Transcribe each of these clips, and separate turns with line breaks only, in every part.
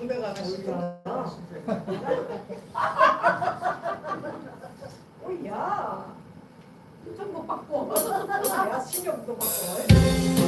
홍대가
동배가 가시죠. 오야. 정보 받고. 야, 신경도 받고.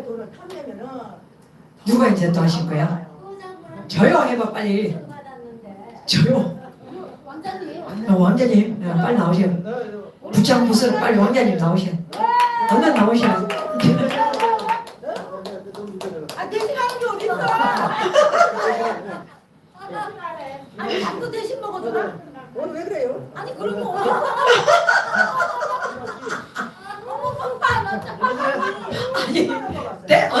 응.
남의 돈을 탐내면은
누가 이제 또 하실 거야? 저요? 해봐 빨리. 저요?
완전히
어, 왕자님. 네, 빨리 나오세요. 부장 무슨 빨리 왕자님 나오세요. 얼른 나오세요
아 대신 하는 게 어딨어?
아니 밥도 대신 먹어주나?
오늘 왜 그래요?
아니 그런 거 어머 빵빵.
아니 네? 어?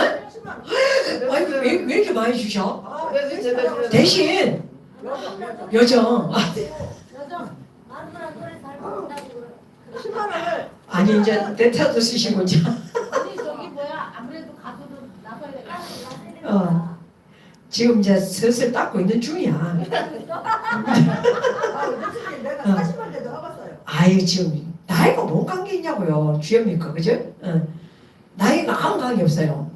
아니 왜, 왜 이렇게 많이 주셔?
아, 대신
대신
여정
여정 아,
여정 아무나 노래 잘 부른다고 그래
10만 원을
아니 이제 대타도 쓰시고 이제
아니 저기 뭐야 아무래도 가수도 나서야 돼.
어. 지금 이제 슬슬 닦고 있는 중이야
아,
어.
40만 대도 해봤어요.
아유 지금 나이가 뭔 관계 있냐고요 주현미과 그죠? 응. 나이가 아무 관계 없어요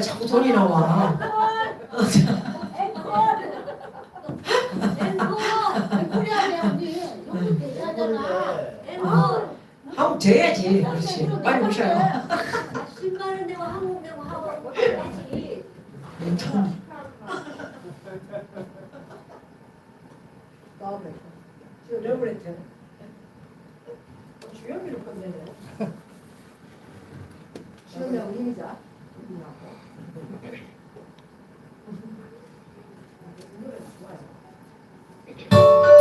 돈이 나와.
아니 언니 여기 대사잖아.
앵콜
한번 돼야지. 그렇지. 빨리 오셔요.
10만 원 내고 한국 내고 하고 해야지
다음에 레브레트 주연이를 건네네 주연이하고 이미자
good and pleasant.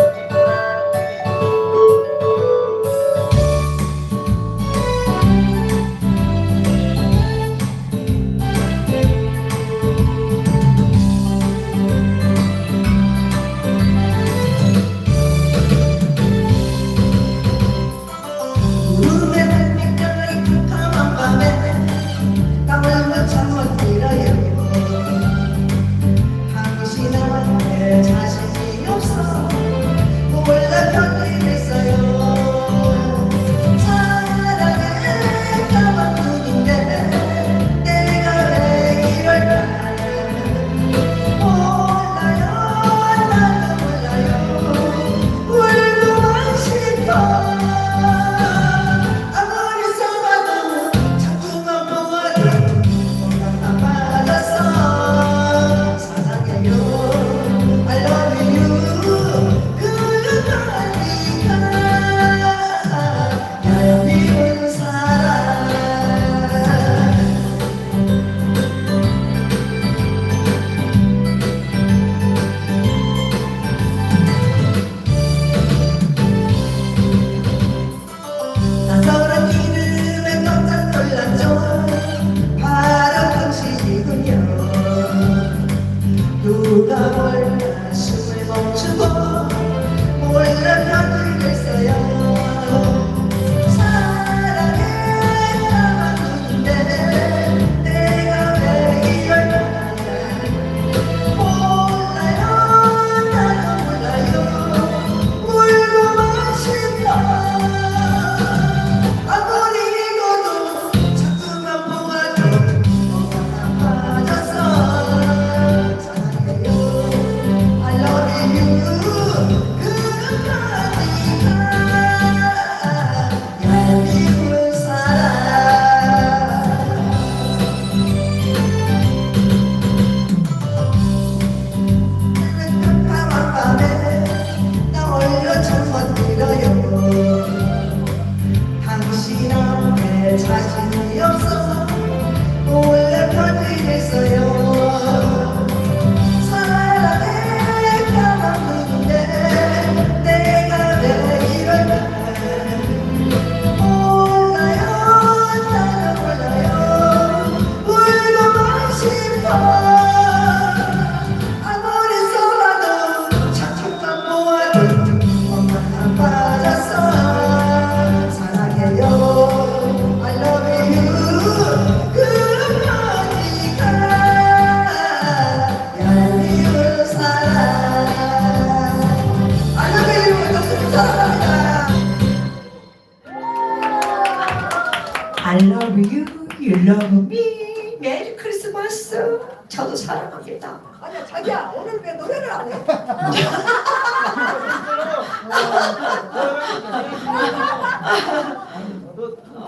저도 사랑합니다.
아니야 자기야 오늘 왜 노래를 안 해?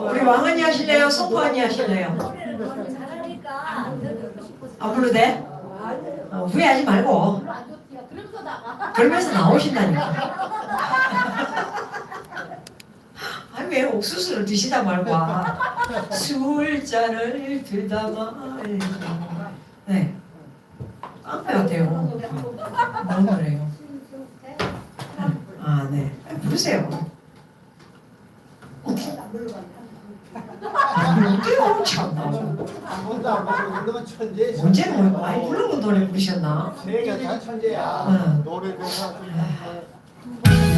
우리 왕언니 하실래요? 송구언니 하실래요?
노래를 너무 잘하니까 듣고 싶어서
안 불러도 돼? 어, 후회하지 말고.
별로 안 좋지야. 그러면서 나가.
그러면서 나오신다니까. 아니 왜 옥수수를 드시다 말고 와. 술잔을 들다가 네 깡패 같아요. 너무 그래요. 아 네. 부르세요.
안 불러봤네
어때요 참나.
아무도 안건 천재.
언제는 뭐 많이 부르는 노래 부르셨나?
세계가 다 천재야.
응.
노래 대사 좀 해.
안다는 이내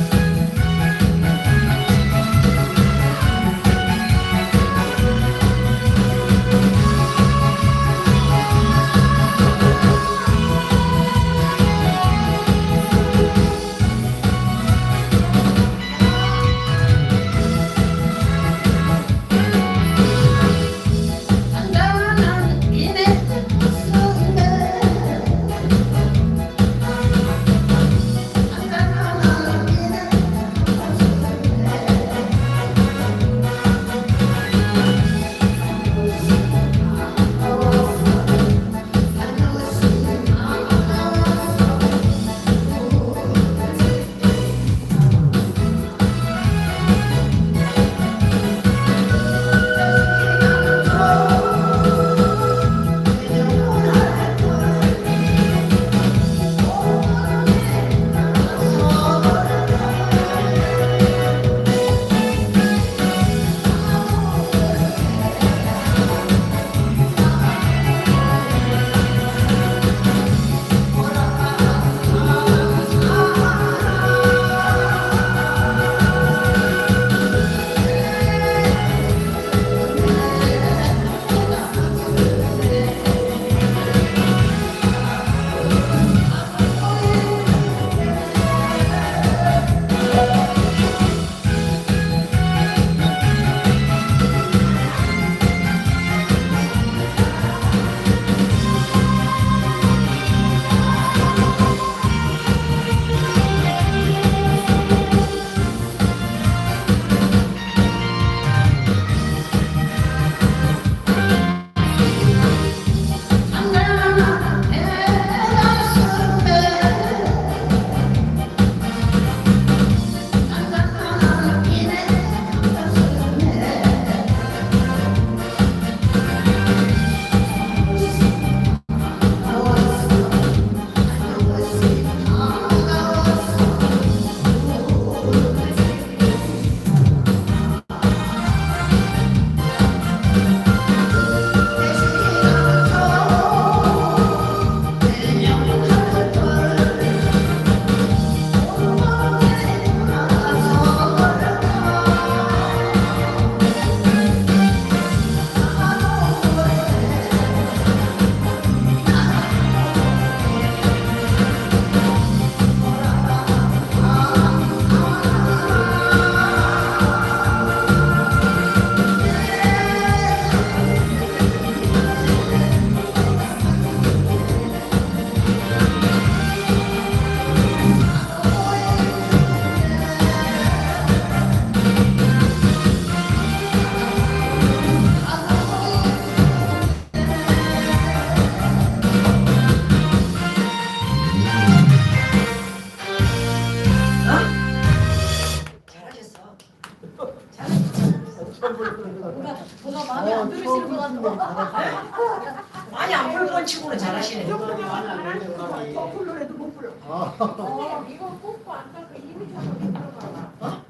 불건 치고는 잘하시네.
거꾸로 해도 못 불러.
어, 이거 뽑고 안 깎고 이미지 한번 불러봐봐.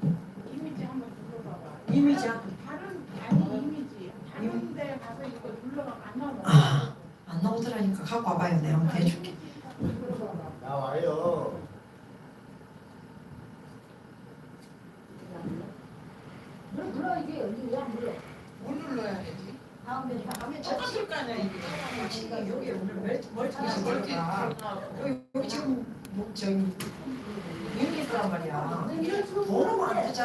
이미지 한번 불러봐봐.
이미지야?
다른 아니 이미지 다른 데 가서 이거 불러가 안 나와.
아, 안 나오더라니까 갖고 와봐요. 내가 한번 해줄게.
나와요.
불러 불러 이게 여기 왜안 불러?
못 눌러야 되지.
다음에
하면 찾았을 거 아니야 이게.
지금 여기 오늘 멀티가 멀티가 여기 여기 지금 뭐 저기 유니크란 말이야. 번호가 안 뜨잖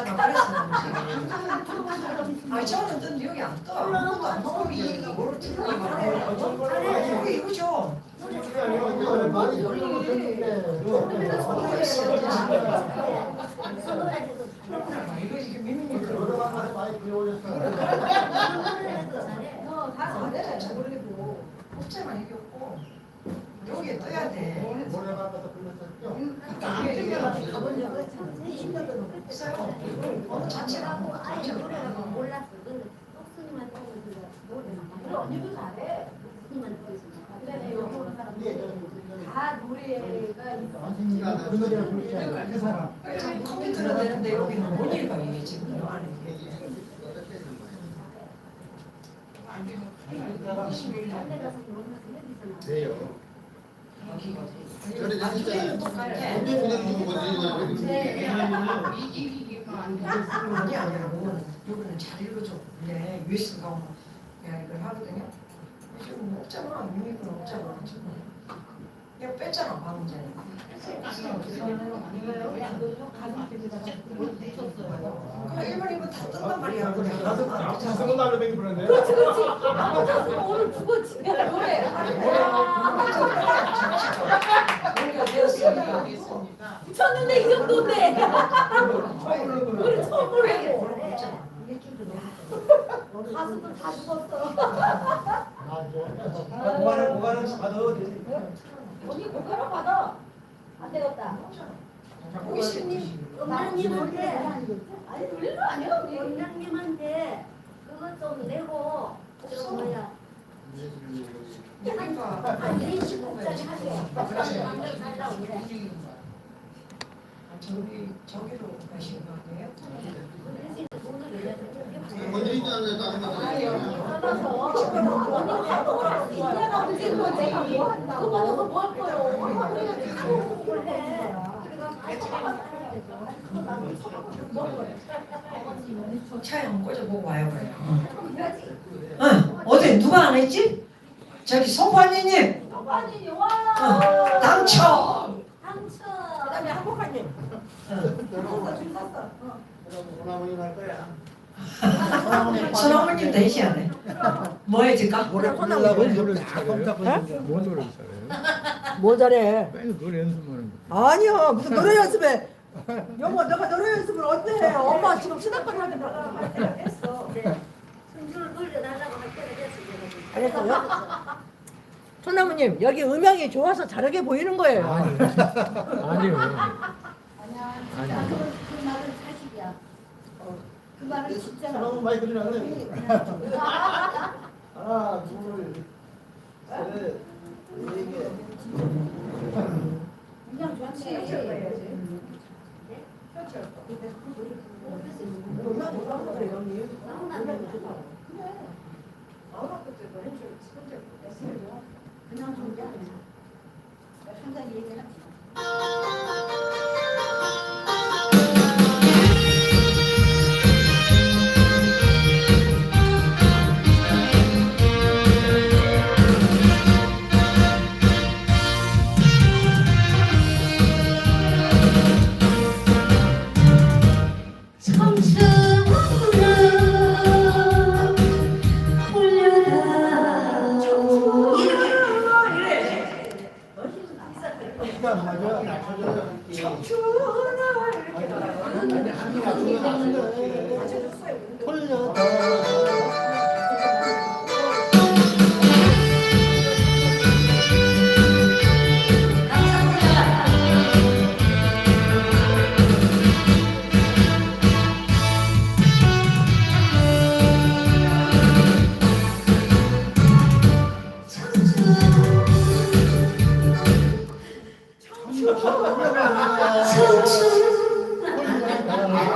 아. 저는 뜬 여기 안 떠. 아무것도 안 나오고 이게 뭐를 뜨는 거야. 여기. 이거 이게 미미니
여러분 많이 배워졌어.
안 돼. 잘 모르겠고 복제만 이게 없고 여기에 떠야 돼.
불렀었죠?
이게 이게 없어요. 자체가
하고 아예 노래라고 몰랐어. 근데 똑순이만 따고 그거 노래만 그래 언니도 잘해. 똑순이만 듣고 있으면. 그래 여기 오는 사람 다 노래가 있어.
선생님이 그 노래를 부르지. 그 사람.
참 컴퓨터로 되는데 여기는 못 읽어 이게 지금 요 안에.
돼요.
저는
아,
진짜
똑같아.
언제 그냥 주고 건드리냐
네.
아니 아니야. 이거는 이거는 잘 읽어줘. 근데 US가 내가 이걸 하거든요. 지금 뭐 없잖아. 유니크는 없잖아. 지금. 내가 뺐잖아 방금 전에. 그럼 일반 이거 다 뜬단 말이야. 그냥.
날로 뱅이 부르는데.
오늘 두번 치면 노래.
우리가 되었으니까.
붙였는데 이 정도인데. 우리 처음 보래. 가수들 다 죽었어.
고관을 고관을 받아도 되지.
언니 고가로 받아. 안 되겠다. 원장님한테 아니 돌리는 거 아니야 우리 원장님한테 그것 좀 내고 저 뭐야
그러니까.
한 25짜리 하게 달라고 그래
저기 저기로 가시는 거 아니에요?
거요
차에 한번 꽂아 보고 와요 그래. 응. 어제 누가 안 했지? 저기 송관이님
아니 와.
당첨
그다음에 한복한님.
응.
할 거야.
손아버님 대신하네. 뭐 해줄까?
노래 부르려고 노래 잘해.
뭔 노래 잘해요?
뭐 잘해?
맨날 노래 연습하는
아니요 무슨 노래 연습해. 여보 너가 노래 연습을 언제 해? 엄마 지금 시작을 하게 나갈 때가 됐어.
승주를 돌려달라고 할 때가 됐어
그랬어요? 소나무님 여기 음향이 좋아서 잘하게 보이는 거예요.
아니, 아니요.
아니야
아니요.
그, 그 말은 사실이야. 그 말은 진짜라
소나무 많이 들리나네. 하나, 둘, 셋, 네 개.
그냥 좋지
음악 좋아서 그래. 언니.
그냥 존재 항상 얘기하지 청춘